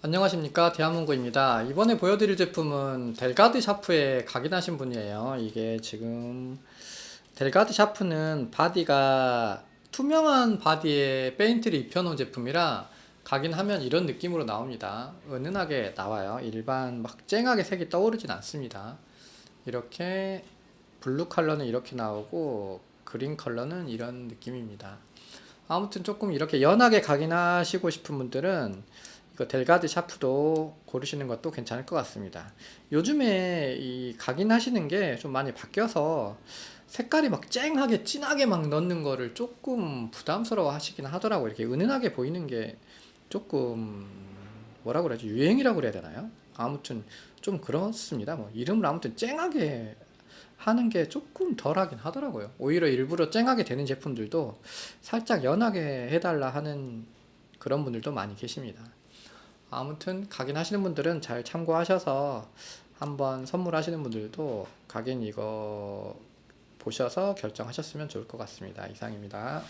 안녕하십니까. 대한문구입니다. 이번에 보여드릴 제품은 델가드 샤프에 각인하신 분이에요. 이게 지금 델가드 샤프는 바디가 투명한 바디에 페인트를 입혀놓은 제품이라 각인하면 이런 느낌으로 나옵니다. 은은하게 나와요. 일반 막 쨍하게 색이 떠오르진 않습니다. 이렇게 블루 컬러는 이렇게 나오고 그린 컬러는 이런 느낌입니다. 아무튼 조금 이렇게 연하게 각인하시고 싶은 분들은 이거 델가드 샤프도 고르시는 것도 괜찮을 것 같습니다. 요즘에 이 각인하시는 게 좀 많이 바뀌어서 색깔이 막 쨍하게 진하게 막 넣는 거를 조금 부담스러워 하시긴 하더라고요. 이렇게 은은하게 보이는 게 조금 뭐라 그러지? 유행이라고 그래야 되나요? 아무튼 좀 그렇습니다. 뭐 이름을 아무튼 쨍하게 하는 게 조금 덜 하긴 하더라고요. 오히려 일부러 쨍하게 되는 제품들도 살짝 연하게 해달라 하는 그런 분들도 많이 계십니다. 아무튼 각인하시는 분들은 잘 참고하셔서 한번 선물하시는 분들도 각인 이거 보셔서 결정하셨으면 좋을 것 같습니다. 이상입니다.